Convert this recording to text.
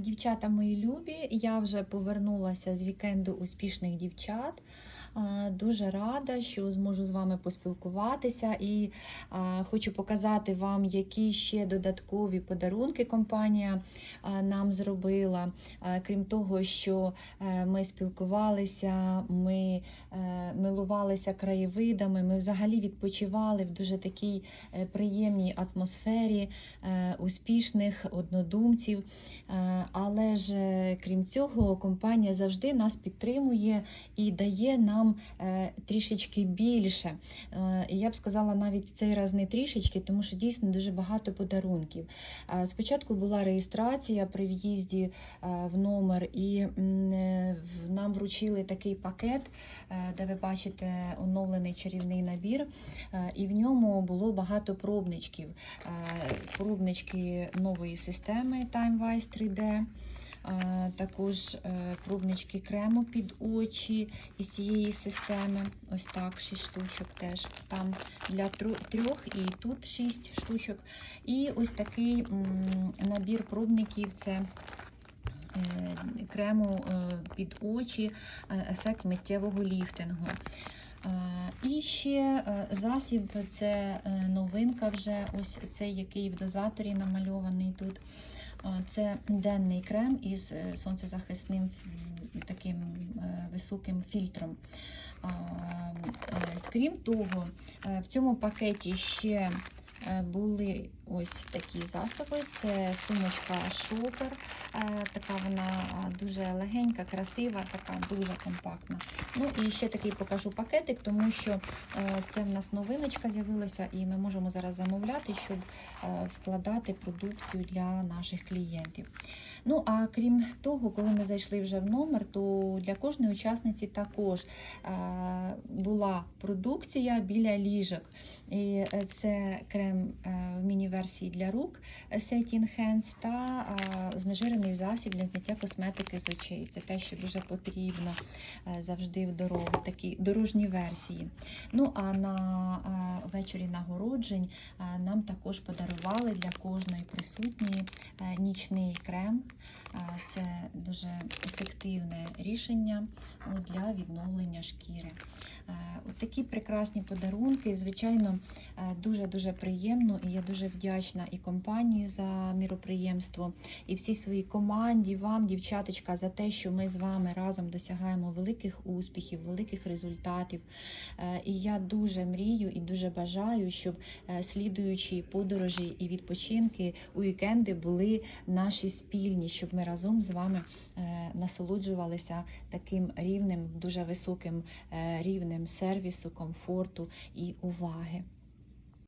Дівчата мої любі, я вже повернулася з вікенду успішних дівчат. Е, Дуже рада, що зможу з вами поспілкуватися і е, хочу показати вам, які ще додаткові подарунки компанія е, нам зробила. Крім того, що ми спілкувалися, ми милувалися краєвидами, ми взагалі відпочивали в дуже такій приємній атмосфері успішних однодумців. Але ж крім цього, компанія завжди нас підтримує і дає нам е, трішечки більше. Е, І я б сказала, навіть цей раз не трішечки, тому що дійсно дуже багато подарунків. Е, Спочатку була реєстрація при в'їзді в номер, і нам вручили такий пакет, де ви бачите оновлений чарівний набір, і в ньому було багато пробничків. Пробнички нової системи TimeWise 3D. Також е, пробнички крему під очі із цієї системи. Ось так, 6 штучок теж. Там для трьох і тут 6 штучок. І ось такий набір пробників це е, крему е, під очі, ефект миттєвого ліфтингу. І ще засіб це новинка вже, ось цей, який в дозаторі намальований тут. Це денний крем із е, сонцезахисним таким е, високим фільтром. Е, Крім того, в цьому пакеті ще були ось такі засоби. Це сумочка шопер. Е, Така вона дуже легенька, красива, така дуже компактна. Ну і ще такий покажу пакетик, тому що е, це в нас новиночка з'явилася, і ми можемо зараз замовляти, щоб е, вкладати продукцію для наших клієнтів. Ну а крім того, коли ми зайшли вже в номер, то для кожної учасниці також була продукція біля ліжок. І це крем в міні-версії для рук Setting Hands та е, знежирений засіб для зняття косметики з очей. Це те, що дуже потрібно е, завжди в дорогу, такі дорожні версії. Ну а на е, ввечері нагороджень е, нам також подарували для кожної присутньої е, нічний крем. Е, Це дуже ефективне рішення ну, для відновлення шкіри. Е, такі прекрасні подарунки. Звичайно, е, дуже-дуже приємно, і я дуже вдячна і компанії за міроприємство, і всій своїй команді, вам, дівчаточка, за те, що ми з вами разом досягаємо великих успіхів, великих результатів. Е, І я дуже мрію і дуже бажаю, щоб е, слідуючі подорожі і відпочинки у вікенди були наші спільні, щоб ми разом з вами е, насолоджувалися таким рівнем, дуже високим рівнем сервісу, комфорту і уваги.